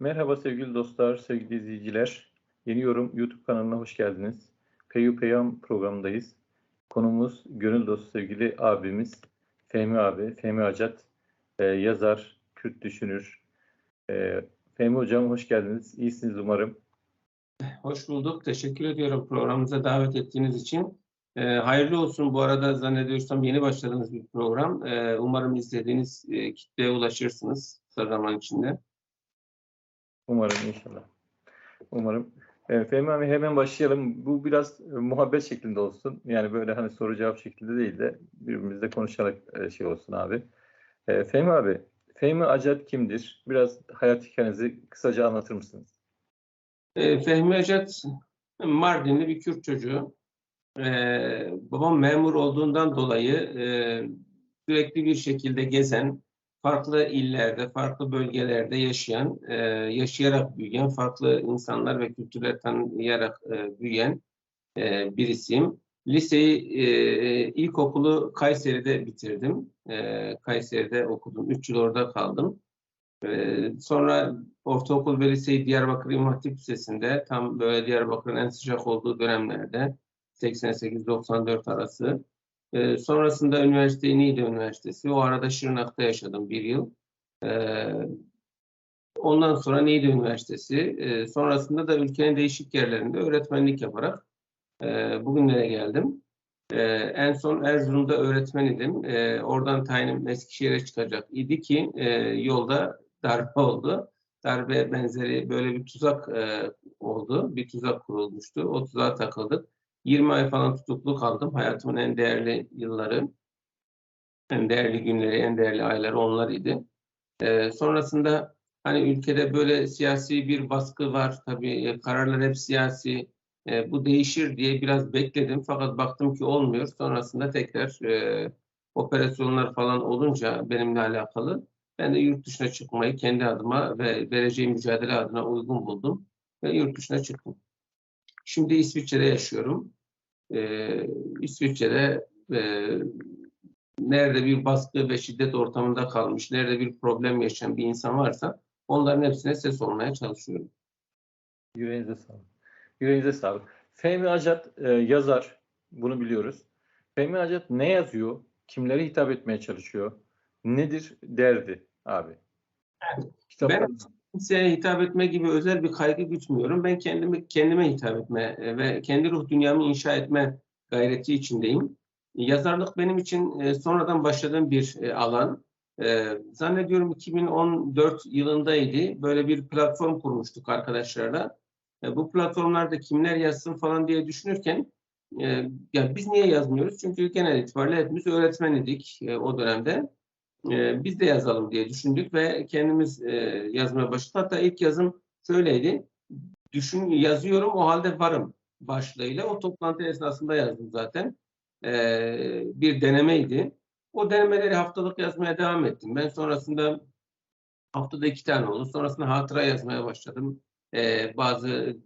Merhaba sevgili dostlar, sevgili izleyiciler. Yeni Yorum YouTube kanalına hoş geldiniz. Peyu Peyam programındayız. Konumuz gönül dostu sevgili abimiz Fehmi abi, Fehmi Acat, e, yazar, Kürt düşünür. E, Fehmi hocam hoş geldiniz. İyisiniz umarım. Hoş bulduk. Teşekkür ediyorum programımıza davet ettiğiniz için. Ee, hayırlı olsun. Bu arada zannediyorsam yeni başladığınız bir program. Ee, umarım izlediğiniz e, kitleye ulaşırsınız kısa zaman içinde. Umarım inşallah. Umarım. E, Fehmi abi hemen başlayalım. Bu biraz e, muhabbet şeklinde olsun. Yani böyle hani soru cevap şeklinde değil de birbirimizle konuşarak e, şey olsun abi. E, Fehmi abi, Fehmi Acat kimdir? Biraz hayat hikayenizi kısaca anlatır mısınız? Ee, Fehmi Acat Mardinli bir Kürt çocuğu. Ee, babam memur olduğundan dolayı e, sürekli bir şekilde gezen, farklı illerde, farklı bölgelerde yaşayan, e, yaşayarak büyüyen, farklı insanlar ve kültürler tanıyarak e, büyüyen e, birisiyim. Liseyi, e, ilkokulu Kayseri'de bitirdim. E, Kayseri'de okudum. Üç yıl orada kaldım. E, sonra ortaokul ve liseyi Diyarbakır İmam Hatip Lisesi'nde tam böyle Diyarbakır'ın en sıcak olduğu dönemlerde 88-94 arası. E, sonrasında üniversiteyi Niğde Üniversitesi. O arada Şırnak'ta yaşadım bir yıl. E, ondan sonra Niğde Üniversitesi. E, sonrasında da ülkenin değişik yerlerinde öğretmenlik yaparak e, bugünlere geldim. E, en son Erzurum'da öğretmen idim. E, oradan tayinim Eskişehir'e çıkacak idi ki e, yolda darbe oldu. Darbe benzeri böyle bir tuzak e, oldu. Bir tuzak kurulmuştu. O tuzağa takıldık. 20 ay falan tutuklu kaldım. Hayatımın en değerli yılları, en değerli günleri, en değerli ayları onlar idi. E, sonrasında hani ülkede böyle siyasi bir baskı var. Tabii e, kararlar hep siyasi. E, bu değişir diye biraz bekledim. Fakat baktım ki olmuyor. Sonrasında tekrar e, operasyonlar falan olunca benimle alakalı ben de yurt dışına çıkmayı kendi adıma ve vereceğim mücadele adına uygun buldum ve yurt dışına çıktım. Şimdi İsviçre'de yaşıyorum. Ee, İsviçre'de e, nerede bir baskı ve şiddet ortamında kalmış, nerede bir problem yaşayan bir insan varsa onların hepsine ses olmaya çalışıyorum. Yüreğinize sağlık. Yüreğinize sağlık. Fehmi Acat e, yazar. Bunu biliyoruz. Fehmi Acat ne yazıyor? Kimlere hitap etmeye çalışıyor? Nedir derdi abi? Kitap Ben kimseye hitap etme gibi özel bir kaygı gütmüyorum. Ben kendimi kendime hitap etme e, ve kendi ruh dünyamı inşa etme gayreti içindeyim. Yazarlık benim için e, sonradan başladığım bir e, alan. Zannediyorum 2014 yılındaydı. Böyle bir platform kurmuştuk arkadaşlarla. Bu platformlarda kimler yazsın falan diye düşünürken ya biz niye yazmıyoruz? Çünkü genel itibariyle hepimiz öğretmen idik o dönemde e, biz de yazalım diye düşündük ve kendimiz e, yazmaya başladık. Hatta ilk yazım şöyleydi. Düşün yazıyorum o halde varım başlığıyla. O toplantı esnasında yazdım zaten. E, bir denemeydi. O denemeleri haftalık yazmaya devam ettim. Ben sonrasında haftada iki tane oldu. Sonrasında hatıra yazmaya başladım. E, bazı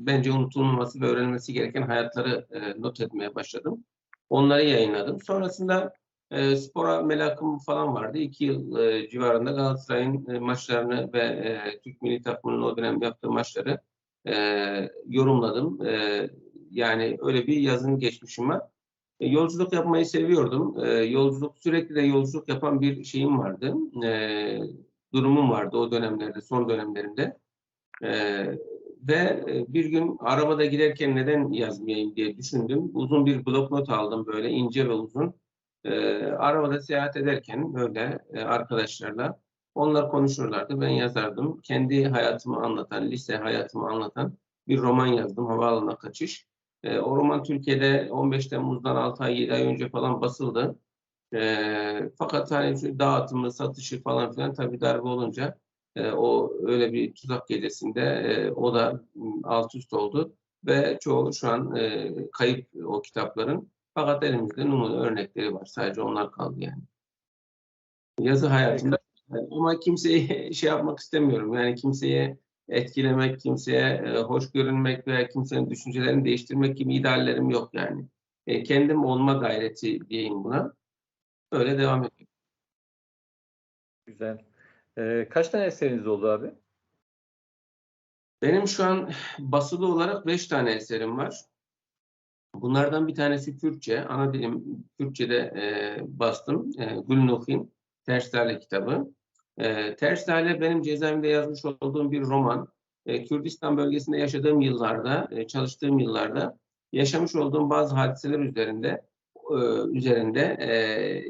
bence unutulmaması ve öğrenilmesi gereken hayatları e, not etmeye başladım. Onları yayınladım. Sonrasında e, spora merakım falan vardı. İki yıl e, civarında Galatasaray'ın e, maçlarını ve e, Türk milli takımının o dönem yaptığı maçları e, yorumladım. E, yani öyle bir yazın geçmişim var. E, yolculuk yapmayı seviyordum. E, yolculuk sürekli de yolculuk yapan bir şeyim vardı. E, durumum vardı o dönemlerde, son dönemlerimde. E, ve bir gün arabada giderken neden yazmayayım diye düşündüm. Uzun bir bloknot aldım böyle ince ve uzun e, arabada seyahat ederken böyle e, arkadaşlarla onlar konuşurlardı. Ben yazardım. Kendi hayatımı anlatan, lise hayatımı anlatan bir roman yazdım. Havaalanına kaçış. E, o roman Türkiye'de 15 Temmuz'dan 6 ay 7 ay önce falan basıldı. E, fakat hani dağıtımı, satışı falan filan tabii darbe olunca e, o öyle bir tuzak gecesinde e, o da alt üst oldu ve çoğu şu an e, kayıp o kitapların. Fakat elimizde numune örnekleri var. Sadece onlar kaldı yani. Yazı hayatında ama kimseyi şey yapmak istemiyorum. Yani kimseye etkilemek, kimseye e, hoş görünmek veya kimsenin düşüncelerini değiştirmek gibi ideallerim yok yani. E, kendim olma gayreti diyeyim buna. Öyle devam ediyorum. Güzel. Ee, kaç tane eseriniz oldu abi? Benim şu an basılı olarak beş tane eserim var. Bunlardan bir tanesi Kürtçe. Ana dilim Kürtçe'de e, bastım. E, Gülnuhin Ters Lale kitabı. E, Ters Lale benim cezaevinde yazmış olduğum bir roman. E, Kürdistan bölgesinde yaşadığım yıllarda, e, çalıştığım yıllarda yaşamış olduğum bazı hadiseler üzerinde e, üzerinde e,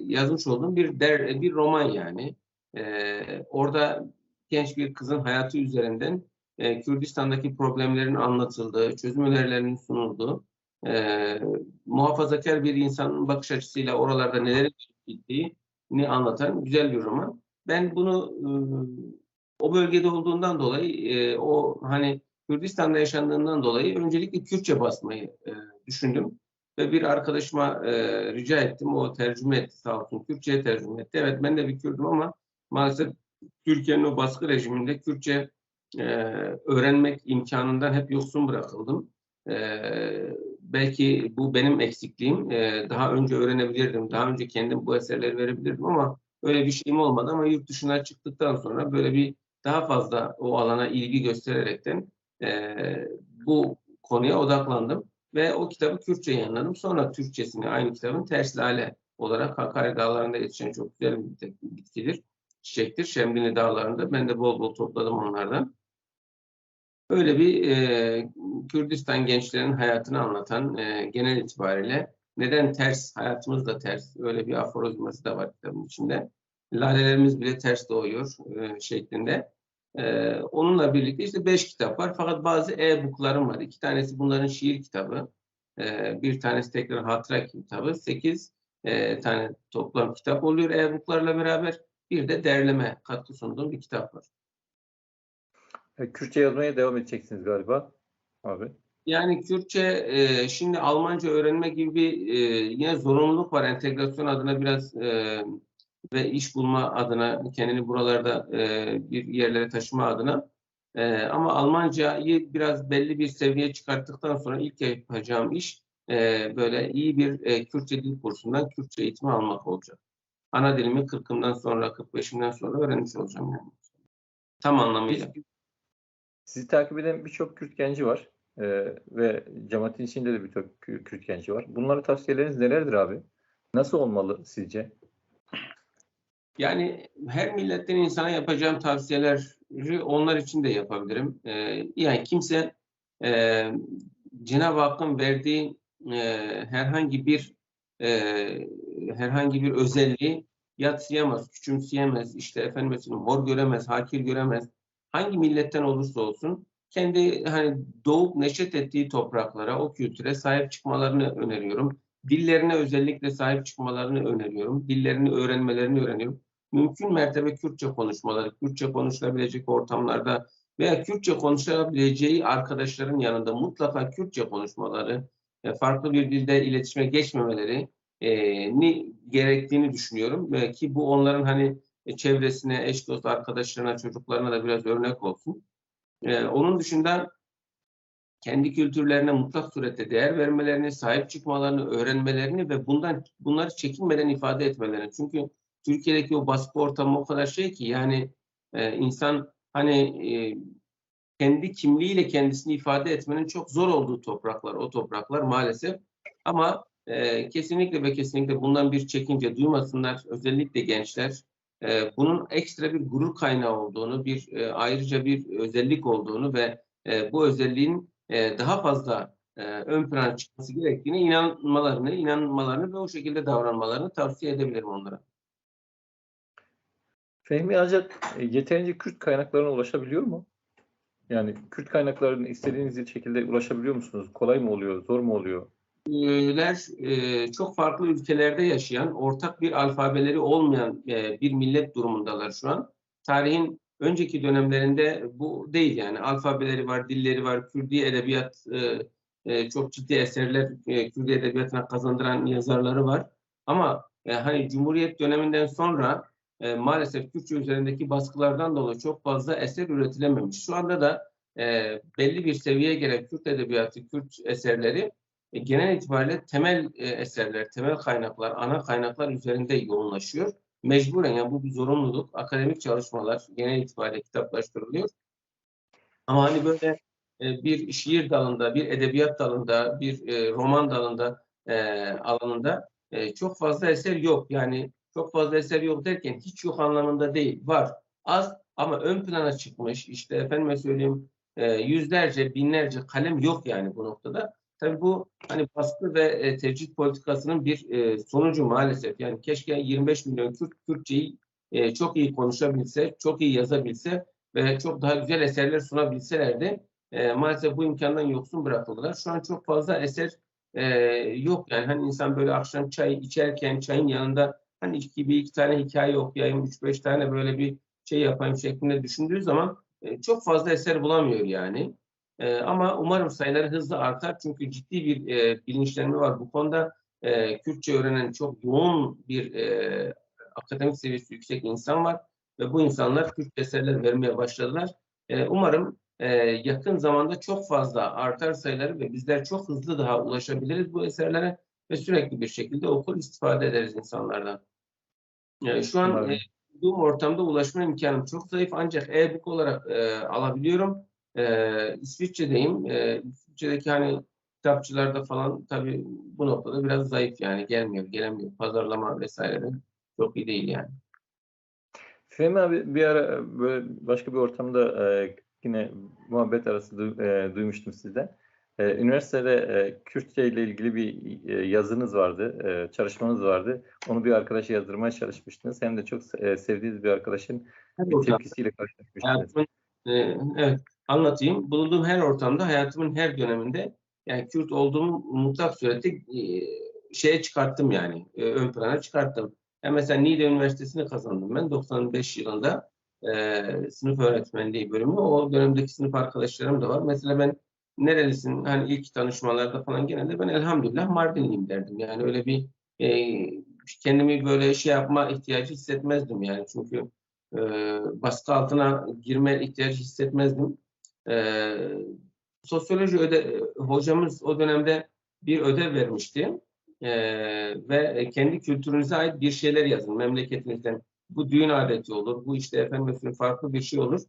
yazmış olduğum bir der, bir roman yani. E, orada genç bir kızın hayatı üzerinden e, Kürdistan'daki problemlerin anlatıldığı, çözüm önerilerinin sunulduğu, e, muhafazakar bir insanın bakış açısıyla oralarda neler gittiğini anlatan güzel bir roman. Ben bunu e, o bölgede olduğundan dolayı, e, o hani Kürdistan'da yaşandığından dolayı öncelikle Kürtçe basmayı e, düşündüm. Ve bir arkadaşıma e, rica ettim. O tercüme etti sağ olsun. Kürtçe'ye tercüme etti. Evet ben de bir Kürdüm ama maalesef Türkiye'nin o baskı rejiminde Kürtçe e, öğrenmek imkanından hep yoksun bırakıldım. E, belki bu benim eksikliğim. E, daha önce öğrenebilirdim. Daha önce kendim bu eserleri verebilirdim ama öyle bir şeyim olmadı ama yurt dışına çıktıktan sonra böyle bir daha fazla o alana ilgi göstererekten e, bu konuya odaklandım ve o kitabı Kürtçe yayınladım. Sonra Türkçesini aynı kitabın ters lale olarak Hakkari Dağları'nda yetişen çok güzel bir bitkidir, çiçektir. Şemdinli Dağları'nda. Ben de bol bol topladım onlardan. Böyle bir e, Kürdistan gençlerinin hayatını anlatan e, genel itibariyle neden ters, hayatımız da ters, öyle bir aforizması da var kitabın içinde. Lalelerimiz bile ters doğuyor e, şeklinde. E, onunla birlikte işte beş kitap var fakat bazı e-booklarım var. İki tanesi bunların şiir kitabı, e, bir tanesi tekrar hatıra kitabı. Sekiz e, tane toplam kitap oluyor e-booklarla beraber. Bir de derleme katkı sunduğum bir kitap var. E, Kürtçe yazmaya devam edeceksiniz galiba abi. Yani Kürtçe e, şimdi Almanca öğrenme gibi bir e, yine zorunluluk var entegrasyon adına biraz e, ve iş bulma adına kendini buralarda e, bir yerlere taşıma adına. E, ama Almancayı biraz belli bir seviyeye çıkarttıktan sonra ilk yapacağım iş e, böyle iyi bir e, Kürtçe dil kursundan Kürtçe eğitimi almak olacak. Ana dilimi 40'ımdan sonra 45'imden sonra öğrenmiş olacağım yani. Tam anlamıyla. Sizi takip eden birçok Kürt genci var. Ee, ve cemaatin içinde de birçok Kürt genci var. Bunlara tavsiyeleriniz nelerdir abi? Nasıl olmalı sizce? Yani her milletten insana yapacağım tavsiyeleri onlar için de yapabilirim. Ee, yani kimse e, Cenab-ı Hakk'ın verdiği e, herhangi bir e, herhangi bir özelliği yatsıyamaz, küçümseyemez, işte efendim hor göremez, hakir göremez. Hangi milletten olursa olsun kendi hani doğup neşet ettiği topraklara, o kültüre sahip çıkmalarını öneriyorum. Dillerine özellikle sahip çıkmalarını öneriyorum. Dillerini öğrenmelerini öğreniyorum. Mümkün mertebe Kürtçe konuşmaları, Kürtçe konuşulabilecek ortamlarda veya Kürtçe konuşabileceği arkadaşların yanında mutlaka Kürtçe konuşmaları, farklı bir dilde iletişime geçmemeleri e, ni gerektiğini düşünüyorum. E, ki bu onların hani çevresine, eş dost arkadaşlarına, çocuklarına da biraz örnek olsun. Ee, onun dışında kendi kültürlerine mutlak surette değer vermelerini, sahip çıkmalarını, öğrenmelerini ve bundan bunları çekinmeden ifade etmelerini. Çünkü Türkiye'deki o baskı ortamı o kadar şey ki yani e, insan hani e, kendi kimliğiyle kendisini ifade etmenin çok zor olduğu topraklar, o topraklar maalesef. Ama e, kesinlikle ve kesinlikle bundan bir çekince duymasınlar. Özellikle gençler e, bunun ekstra bir gurur kaynağı olduğunu, bir e, ayrıca bir özellik olduğunu ve e, bu özelliğin e, daha fazla e, ön plana çıkması gerektiğine inanmalarını, inanmalarını ve o şekilde davranmalarını tavsiye edebilirim onlara. Fehmi Acak e, yeterince Kürt kaynaklarına ulaşabiliyor mu? Yani Kürt kaynaklarına istediğiniz şekilde ulaşabiliyor musunuz? Kolay mı oluyor, zor mu oluyor? Ler e, çok farklı ülkelerde yaşayan, ortak bir alfabeleri olmayan e, bir millet durumundalar şu an. Tarihin önceki dönemlerinde bu değil yani. Alfabeleri var, dilleri var, Kürdi edebiyat e, çok ciddi eserler Kürdi edebiyatına kazandıran yazarları var. Ama hani Cumhuriyet döneminden sonra maalesef Kürtçe üzerindeki baskılardan dolayı çok fazla eser üretilememiş. Şu anda da belli bir seviyeye gelen Kürt edebiyatı, Kürt eserleri e, genel itibariyle temel e, eserler, temel kaynaklar, ana kaynaklar üzerinde yoğunlaşıyor. Mecburen yani bu bir zorunluluk. Akademik çalışmalar genel itibariyle kitaplaştırılıyor. Ama hani böyle e, bir şiir dalında, bir edebiyat dalında, bir roman dalında alanında çok fazla eser yok. Yani çok fazla eser yok derken hiç yok anlamında değil. Var. Az ama ön plana çıkmış. İşte efendime söyleyeyim yüzlerce, binlerce kalem yok yani bu noktada. Tabii bu hani baskı ve e, tecrit politikasının bir e, sonucu maalesef. Yani keşke 25 milyon Kürt Kürtçeyi e, çok iyi konuşabilse, çok iyi yazabilse ve çok daha güzel eserler sunabilselerdi. E, maalesef bu imkandan yoksun bırakıldılar. Şu an çok fazla eser e, yok. Yani hani insan böyle akşam çay içerken çayın yanında hani iki, bir iki tane hikaye okuyayım, üç beş tane böyle bir şey yapayım şeklinde düşündüğü zaman e, çok fazla eser bulamıyor yani. E, ama umarım sayıları hızlı artar çünkü ciddi bir e, bilinçlenme var bu konuda. E, Kürtçe öğrenen çok yoğun bir e, akademik seviyesi yüksek insan var ve bu insanlar Kürtçe eserler vermeye başladılar. E, umarım e, yakın zamanda çok fazla artar sayıları ve bizler çok hızlı daha ulaşabiliriz bu eserlere ve sürekli bir şekilde okur istifade ederiz insanlardan. E, şu an e, bulunduğum ortamda ulaşma imkanım çok zayıf ancak e-book olarak e, alabiliyorum. E, İsviçre'deyim. E, İsviçre'deki hani kitapçılarda falan tabii bu noktada biraz zayıf yani gelmiyor, gelemiyor. Pazarlama vesaire de çok iyi değil yani. Fehmi abi bir ara böyle başka bir ortamda e, yine muhabbet arası du- e, duymuştum sizden. E, üniversitede e, Kürtçe ile ilgili bir e, yazınız vardı, e, çalışmanız vardı. Onu bir arkadaşa yazdırmaya çalışmıştınız. Hem de çok e, sevdiğiniz bir arkadaşın bir tepkisiyle karşılaşmıştınız. e, evet anlatayım. Bulunduğum her ortamda, hayatımın her döneminde yani Kürt olduğumu mutlak surette e, şeye çıkarttım yani. e, ön plana çıkarttım. Yani mesela Niğde Üniversitesi'ni kazandım ben 95 yılında e, sınıf öğretmenliği bölümü. O dönemdeki sınıf arkadaşlarım da var. Mesela ben nerelisin? Hani ilk tanışmalarda falan genelde ben elhamdülillah Mardinliyim derdim. Yani öyle bir e, kendimi böyle şey yapma ihtiyacı hissetmezdim yani. Çünkü e, baskı altına girme ihtiyacı hissetmezdim. E, sosyoloji öde, hocamız o dönemde bir ödev vermişti. E, ve kendi kültürünüze ait bir şeyler yazın memleketinizden. Bu düğün adeti olur, bu işte efendim farklı bir şey olur.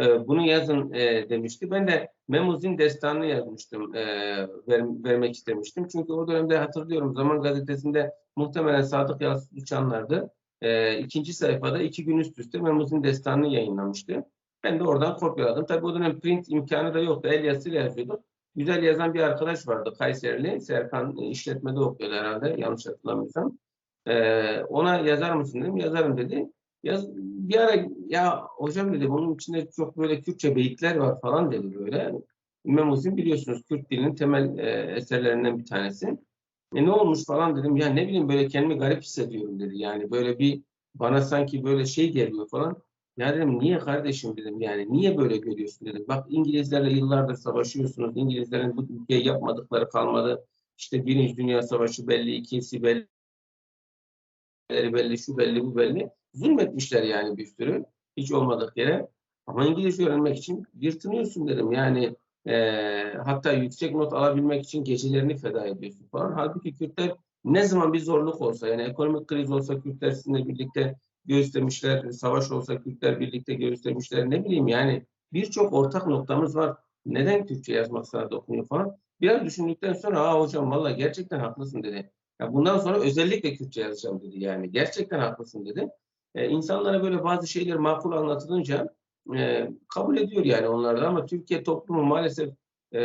E, bunu yazın e, demişti. Ben de Memuzin destanını yazmıştım, e, ver, vermek istemiştim. Çünkü o dönemde hatırlıyorum Zaman Gazetesi'nde muhtemelen Sadık Yalçın Uçanlar'dı. E, ikinci sayfada iki gün üst üste Memuzin destanını yayınlamıştı. Ben de oradan kopyaladım. Tabii o dönem print imkanı da yoktu. El yazısıyla yazıyordum. Güzel yazan bir arkadaş vardı Kayserili. Serkan e, işletmede okuyordu herhalde yanlış hatırlamıyorsam. Ee, ona yazar mısın dedim. Yazarım dedi. Yaz, bir ara ya hocam dedi bunun içinde çok böyle Kürtçe beyitler var falan dedi böyle. Memuzin biliyorsunuz Kürt dilinin temel e, eserlerinden bir tanesi. E ne olmuş falan dedim. Ya ne bileyim böyle kendimi garip hissediyorum dedi. Yani böyle bir bana sanki böyle şey geliyor falan. Ya dedim niye kardeşim dedim yani niye böyle görüyorsun dedim. Bak İngilizlerle yıllardır savaşıyorsunuz. İngilizlerin bu ülkeye yapmadıkları kalmadı. İşte Birinci Dünya Savaşı belli, ikincisi belli, belli, şu belli, bu belli. Zulmetmişler yani bir sürü. Hiç olmadık yere. Ama İngilizce öğrenmek için yırtınıyorsun dedim. Yani eee, hatta yüksek not alabilmek için gecelerini feda ediyorsun falan. Halbuki Kürtler ne zaman bir zorluk olsa yani ekonomik kriz olsa Kürtler sizinle birlikte göğüslemişler, savaş olsa Kürtler birlikte göğüslemişler ne bileyim yani birçok ortak noktamız var. Neden Türkçe yazmak sana dokunuyor falan. Biraz düşündükten sonra aa hocam valla gerçekten haklısın dedi. Ya bundan sonra özellikle Kürtçe yazacağım dedi yani. Gerçekten haklısın dedi. Ee, insanlara böyle bazı şeyler makul anlatılınca e, kabul ediyor yani onlar da ama Türkiye toplumu maalesef e,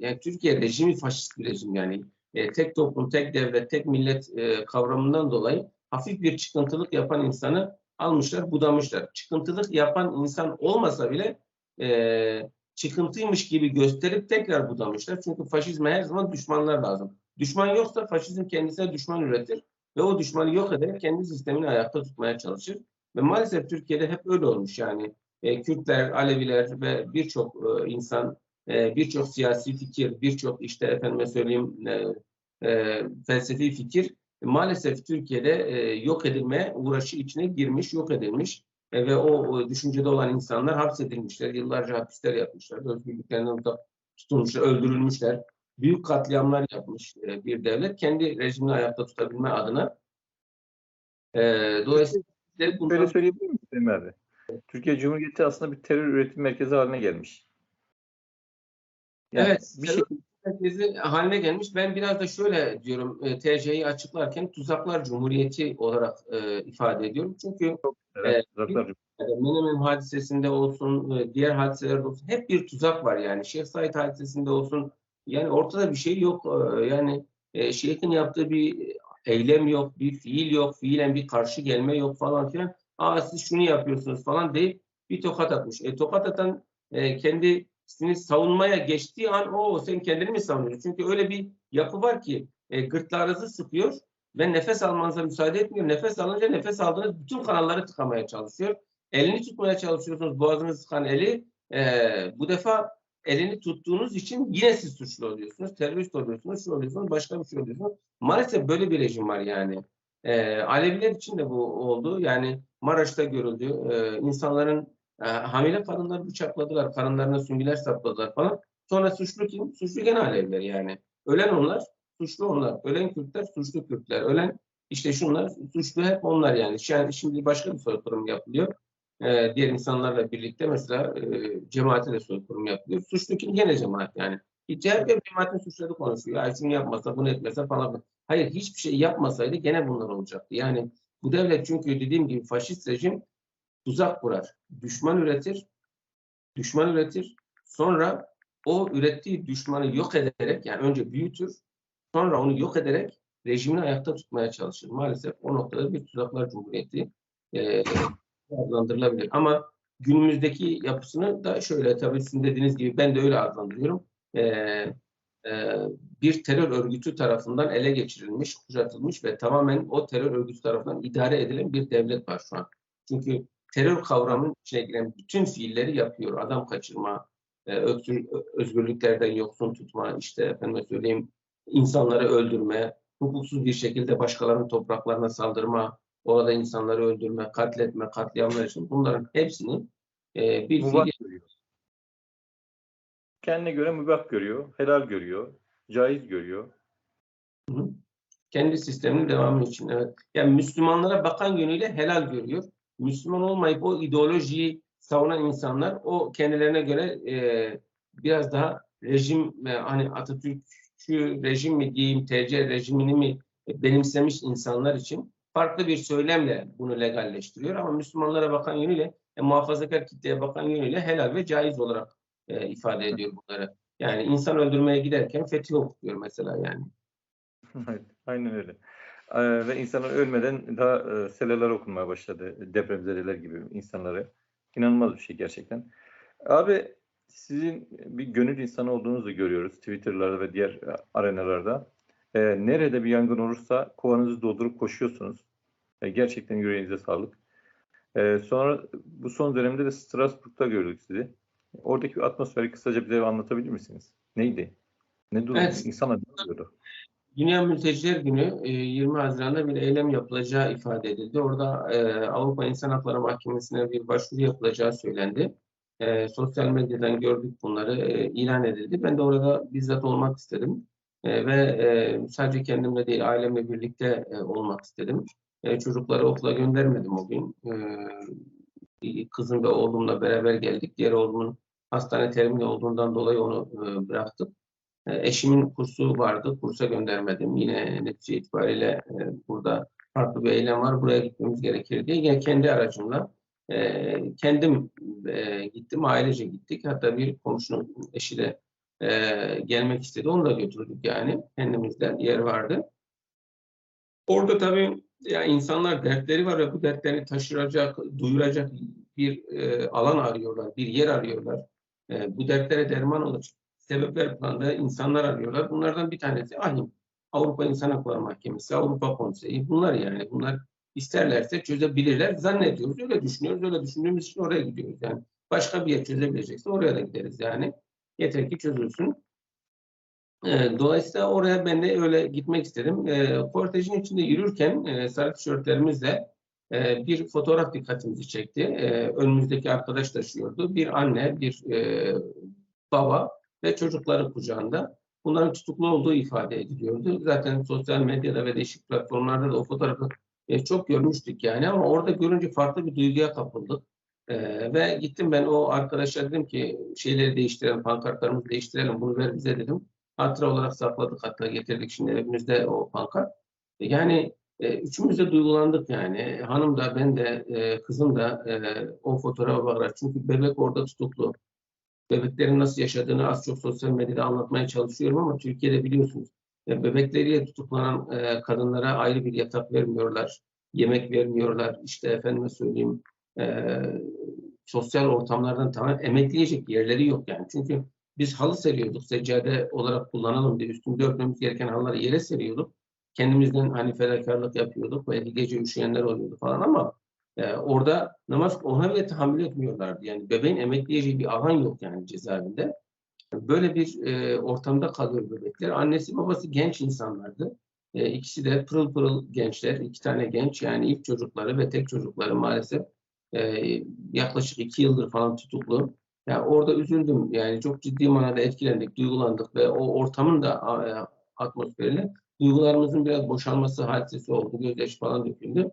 yani Türkiye rejimi faşist bir rejim yani. E, tek toplum, tek devlet, tek millet e, kavramından dolayı hafif bir çıkıntılık yapan insanı almışlar, budamışlar. Çıkıntılık yapan insan olmasa bile e, çıkıntıymış gibi gösterip tekrar budamışlar. Çünkü faşizme her zaman düşmanlar lazım. Düşman yoksa faşizm kendisine düşman üretir ve o düşmanı yok ederek kendi sistemini ayakta tutmaya çalışır. Ve maalesef Türkiye'de hep öyle olmuş yani. E, Kürtler, Aleviler ve birçok e, insan, e, birçok siyasi fikir, birçok işte efendime söyleyeyim e, e, felsefi fikir maalesef Türkiye'de e, yok edilme uğraşı içine girmiş, yok edilmiş E, ve o, o düşüncede olan insanlar hapsedilmişler, yıllarca hapisler yapmışlar, özgürlüklerinden uzak tutulmuşlar, öldürülmüşler. Büyük katliamlar yapmış e, bir devlet kendi rejimini ayakta tutabilme adına. E, dolayısıyla Böyle bundan söyleyebilir miyim Fehmi abi? Türkiye Cumhuriyeti aslında bir terör üretim merkezi haline gelmiş. Yani Evet, bir terör şey merkezi haline gelmiş. Ben biraz da şöyle diyorum, e, TC'yi açıklarken tuzaklar cumhuriyeti olarak e, ifade ediyorum. Çünkü evet, yani Menemen hadisesinde olsun, e, diğer hadiselerde olsun hep bir tuzak var yani. Şeyh Said hadisesinde olsun. Yani ortada bir şey yok. E, Yani e, şeyhin yaptığı bir eylem yok, bir fiil yok, fiilen bir karşı gelme yok falan filan. Aa siz şunu yapıyorsunuz falan deyip bir tokat atmış. E, tokat atan e, kendisini savunmaya geçtiği an o sen kendini mi savunuyorsun? Çünkü öyle bir yapı var ki e, gırtlağınızı sıkıyor ve nefes almanıza müsaade etmiyor. Nefes alınca nefes aldığınız bütün kanalları tıkamaya çalışıyor. Elini tutmaya çalışıyorsunuz boğazınızı sıkan eli. E, bu defa elini tuttuğunuz için yine siz suçlu oluyorsunuz. Terörist oluyorsunuz, şu oluyorsunuz, başka bir şey oluyorsunuz. Maalesef böyle bir rejim var yani. E, Aleviler için de bu oldu. Yani Maraş'ta görüldü. E, insanların e, hamile kadınları bıçakladılar, karınlarına süngüler sapladılar falan. Sonra suçlu kim? Suçlu gene Aleviler yani. Ölen onlar, suçlu onlar. Ölen Kürtler, suçlu Kürtler. Ölen işte şunlar, suçlu hep onlar yani. Yani şimdi başka bir soykırım yapılıyor. Ee, diğer insanlarla birlikte mesela e, cemaate de soykırım yapılıyor. Suçlu kim? Gene cemaat yani. Hiç herkes cemaatin suçları konuşuyor. Ya şunu yapmasa, bunu etmese falan. Hayır hiçbir şey yapmasaydı gene bunlar olacaktı. Yani bu devlet çünkü dediğim gibi faşist rejim tuzak kurar. Düşman üretir. Düşman üretir. Sonra o ürettiği düşmanı yok ederek yani önce büyütür. Sonra onu yok ederek rejimini ayakta tutmaya çalışır. Maalesef o noktada bir tuzaklar cumhuriyeti e, adlandırılabilir. Ama günümüzdeki yapısını da şöyle tabii sizin dediğiniz gibi ben de öyle adlandırıyorum. E, e, bir terör örgütü tarafından ele geçirilmiş, kuşatılmış ve tamamen o terör örgütü tarafından idare edilen bir devlet var şu an. Çünkü terör kavramının içine giren bütün fiilleri yapıyor. Adam kaçırma, e, özgür, özgürlüklerden yoksun tutma, işte efendime söyleyeyim insanları öldürme, hukuksuz bir şekilde başkalarının topraklarına saldırma, orada insanları öldürme, katletme, katliamlar için bunların hepsini e, bir fiil görüyor. Kendine göre mübah görüyor, helal görüyor, caiz görüyor. kendi sisteminin devamı için. Evet. Yani Müslümanlara bakan yönüyle helal görüyor. Müslüman olmayıp o ideolojiyi savunan insanlar o kendilerine göre e, biraz daha rejim e, hani Atatürkçü rejim mi diyeyim, TC rejimini mi benimsemiş insanlar için farklı bir söylemle bunu legalleştiriyor. Ama Müslümanlara bakan yönüyle, e, muhafazakar kitleye bakan yönüyle helal ve caiz olarak e, ifade ediyor bunları. Yani insan öldürmeye giderken fetih okuyor mesela yani. Aynen öyle. Ee, ve insanlar ölmeden daha e, seleler okunmaya başladı. Depremzedeler gibi insanları. İnanılmaz bir şey gerçekten. Abi sizin bir gönül insanı olduğunuzu görüyoruz Twitter'larda ve diğer e, arenalarda. Ee, nerede bir yangın olursa kovanızı doldurup koşuyorsunuz. Ee, gerçekten yüreğinize sağlık. Ee, sonra bu son dönemde de Strasbourg'da gördük sizi. Oradaki atmosferi kısaca bize anlatabilir misiniz? Neydi? Ne durumda? Evet. İnsanlar ne oluyordu? Dünya Mülteciler Günü e, 20 Haziran'da bir eylem yapılacağı ifade edildi. Orada e, Avrupa İnsan Hakları Mahkemesi'ne bir başvuru yapılacağı söylendi. E, sosyal medyadan gördük bunları, e, ilan edildi. Ben de orada bizzat olmak istedim. E, ve e, sadece kendimle değil, ailemle birlikte e, olmak istedim. E, çocukları okula göndermedim o gün. E, kızım ve oğlumla beraber geldik. Diğer oğlumun hastane terimli olduğundan dolayı onu e, bıraktık. E, Eşimin kursu vardı. Kursa göndermedim. Yine netice itibariyle e, burada farklı bir eylem var. Buraya gitmemiz gerekir diye yine kendi aracımla e, kendim gittim. Ailece gittik. Hatta bir komşunun eşi de gelmek istedi. Onu da götürdük yani. Kendimizde yer vardı. Orada tabii ya insanlar dertleri var ve bu dertlerini taşıracak, duyuracak bir alan arıyorlar, bir yer arıyorlar. Bu dertlere derman olacak sebepler planında insanlar arıyorlar. Bunlardan bir tanesi AHİM. Avrupa İnsan Hakları Mahkemesi, Avrupa Konseyi. Bunlar yani. Bunlar isterlerse çözebilirler. Zannediyoruz. Öyle düşünüyoruz. Öyle düşündüğümüz için oraya gidiyoruz. Yani başka bir yer çözebilecekse oraya da gideriz yani. Yeter ki çözülsün. E, dolayısıyla oraya ben de öyle gitmek istedim. E, kortejin içinde yürürken e, sarı tişörtlerimizle e, bir fotoğraf dikkatimizi çekti. E, önümüzdeki arkadaş taşıyordu. Bir anne, bir e, baba ve çocukları kucağında. Bunların tutuklu olduğu ifade ediliyordu. Zaten sosyal medyada ve değişik platformlarda da o fotoğrafı e, çok görmüştük yani ama orada görünce farklı bir duyguya kapıldık. Ee, ve gittim ben o arkadaşa dedim ki şeyleri değiştirelim, pankartlarımızı değiştirelim, bunu ver bize dedim. Hatıra olarak sakladık hatta getirdik şimdi evimizde o pankart. Yani e, üçümüz de duygulandık yani. Hanım da ben de e, kızım da e, o fotoğrafa bakarak. Çünkü bebek orada tutuklu. Bebeklerin nasıl yaşadığını az çok sosyal medyada anlatmaya çalışıyorum ama Türkiye'de biliyorsunuz e, bebekleriyle tutuklanan e, kadınlara ayrı bir yatak vermiyorlar. Yemek vermiyorlar. İşte efendime söyleyeyim e, sosyal ortamlardan tamamen emekleyecek yerleri yok yani. Çünkü biz halı seriyorduk. Seccade olarak kullanalım diye üstümüze örtmemiz gereken halıları yere seriyorduk. Kendimizden hani fedakarlık yapıyorduk. Belki gece üşüyenler oluyordu falan ama e, orada namaz ona bile tahammül etmiyorlardı. Yani bebeğin emekleyeceği bir alan yok yani cezaevinde. Böyle bir e, ortamda kalıyor bebekler. Annesi babası genç insanlardı. E, ikisi de pırıl pırıl gençler. iki tane genç yani ilk çocukları ve tek çocukları maalesef e, yaklaşık iki yıldır falan tutuklu. Yani orada üzüldüm. Yani çok ciddi manada etkilendik, duygulandık ve o ortamın da e, atmosferiyle duygularımızın biraz boşalması hadisesi oldu. Gözyaşı falan döküldü.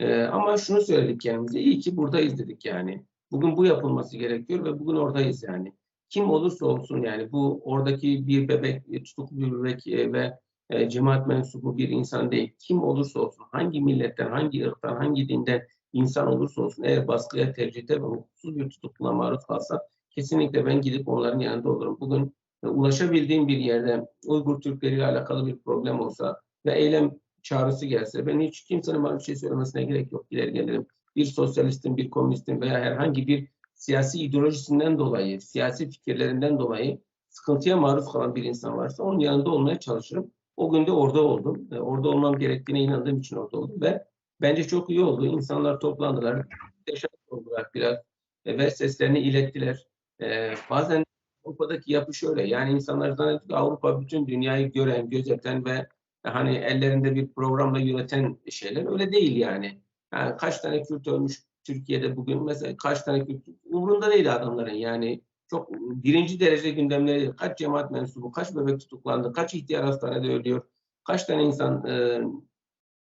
E, ama şunu söyledik kendimize. iyi ki buradayız dedik yani. Bugün bu yapılması gerekiyor ve bugün oradayız yani. Kim olursa olsun yani bu oradaki bir bebek, tutuklu bir bebek e, ve e, cemaat mensubu bir insan değil. Kim olursa olsun, hangi milletten, hangi ırktan, hangi dinden insan olursa olsun eğer baskıya, tercihte ve hukuksuz bir tutukluluğa maruz kalsa kesinlikle ben gidip onların yanında olurum. Bugün e, ulaşabildiğim bir yerde Uygur Türkleriyle alakalı bir problem olsa ve eylem çağrısı gelse ben hiç kimsenin bana bir şey söylemesine gerek yok. Gider gelirim. Bir sosyalistin, bir komünistin veya herhangi bir siyasi ideolojisinden dolayı, siyasi fikirlerinden dolayı sıkıntıya maruz kalan bir insan varsa onun yanında olmaya çalışırım. O gün de orada oldum. E, orada olmam gerektiğine inandığım için orada oldum ve bence çok iyi oldu. İnsanlar toplandılar, teşekkür oldular biraz e, ve seslerini ilettiler. E, bazen Avrupa'daki yapı şöyle, yani insanlar zannediyor ki Avrupa bütün dünyayı gören, gözeten ve hani ellerinde bir programla yöneten şeyler öyle değil yani. yani kaç tane Kürt ölmüş Türkiye'de bugün mesela kaç tane Kürt umurunda değil adamların yani çok birinci derece gündemleri kaç cemaat mensubu, kaç bebek tutuklandı, kaç ihtiyar hastanede ölüyor, kaç tane insan e,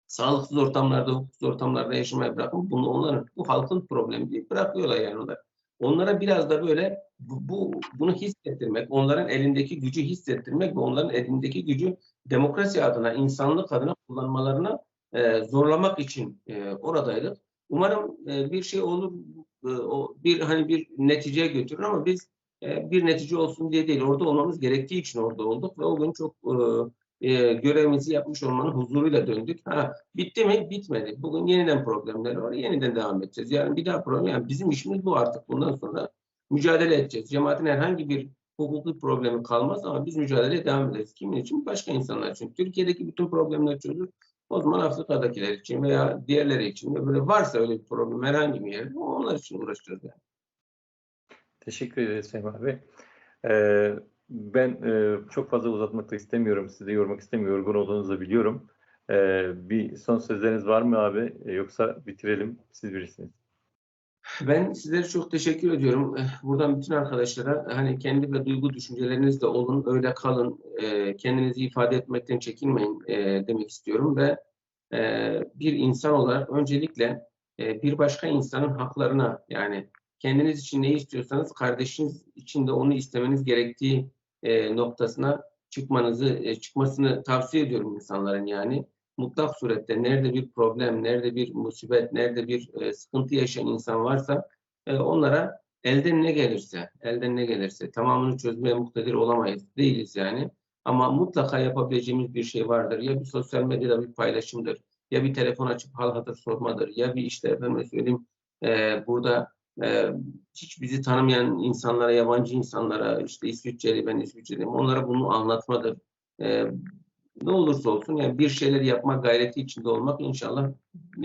sağlıksız ortamlarda, hukuksuz ortamlarda yaşamaya bırakın. Bunu onların, bu halkın problemi değil. Bırakıyorlar yani onlar. Onlara biraz da böyle bu, bu bunu hissettirmek, onların elindeki gücü hissettirmek ve onların elindeki gücü demokrasi adına, insanlık adına kullanmalarına e, zorlamak için e, oradaydık. Umarım e, bir şey olur, e, o bir hani bir neticeye götürür ama biz e, bir netice olsun diye değil, orada olmamız gerektiği için orada olduk ve o gün çok e, e, görevimizi yapmış olmanın huzuruyla döndük. Ha, bitti mi? Bitmedi. Bugün yeniden problemler var, yeniden devam edeceğiz. Yani bir daha problem, yani bizim işimiz bu artık bundan sonra mücadele edeceğiz. Cemaatin herhangi bir hukuki problemi kalmaz ama biz mücadeleye devam ederiz. Kimin için? Başka insanlar için. Türkiye'deki bütün problemler çözülür. O zaman Afrika'dakiler için veya diğerleri için ve böyle varsa öyle bir problem herhangi bir yerde onlar için uğraşacağız yani. Teşekkür ederiz Fehmi abi. Ee, ben e, çok fazla uzatmak da istemiyorum. Sizi yormak istemiyorum. Yorgun olduğunuzu da biliyorum. Ee, bir son sözleriniz var mı abi? Ee, yoksa bitirelim. Siz bilirsiniz. Ben sizlere çok teşekkür ediyorum. Buradan bütün arkadaşlara hani kendi ve duygu düşüncelerinizle olun, öyle kalın, e, kendinizi ifade etmekten çekinmeyin e, demek istiyorum ve e, bir insan olarak öncelikle e, bir başka insanın haklarına yani kendiniz için ne istiyorsanız kardeşiniz için de onu istemeniz gerektiği e, noktasına çıkmanızı e, çıkmasını tavsiye ediyorum insanların yani mutlak surette nerede bir problem, nerede bir musibet, nerede bir e, sıkıntı yaşayan insan varsa e, onlara elden ne gelirse, elden ne gelirse tamamını çözmeye muktedir olamayız, değiliz yani. Ama mutlaka yapabileceğimiz bir şey vardır. Ya bir sosyal medyada bir paylaşımdır, ya bir telefon açıp hal hatır sormadır, ya bir işte efendim söyleyeyim e, burada e, hiç bizi tanımayan insanlara, yabancı insanlara, işte İsviçreli, ben İsviçreliyim, onlara bunu anlatmadır. E, ne olursa olsun yani bir şeyler yapmak gayreti içinde olmak inşallah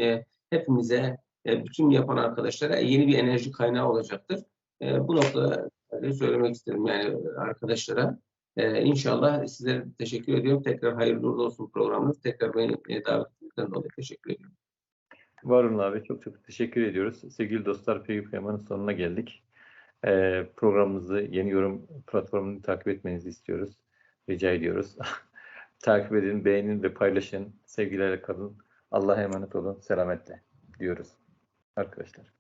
e, hepimize, e, bütün yapan arkadaşlara yeni bir enerji kaynağı olacaktır. E, bu noktada söylemek isterim yani arkadaşlara. E, inşallah sizlere teşekkür ediyorum. Tekrar hayırlı uğurlu olsun programınız. Tekrar beni e, davet ettiğinizden dolayı teşekkür ediyorum. Var olun abi. Çok çok teşekkür ediyoruz. Sevgili dostlar PGP Yaman'ın sonuna geldik. E, programımızı Yeni Yorum platformunu takip etmenizi istiyoruz. Rica ediyoruz. takip edin, beğenin ve paylaşın. Sevgilerle kalın. Allah'a emanet olun. Selametle diyoruz arkadaşlar.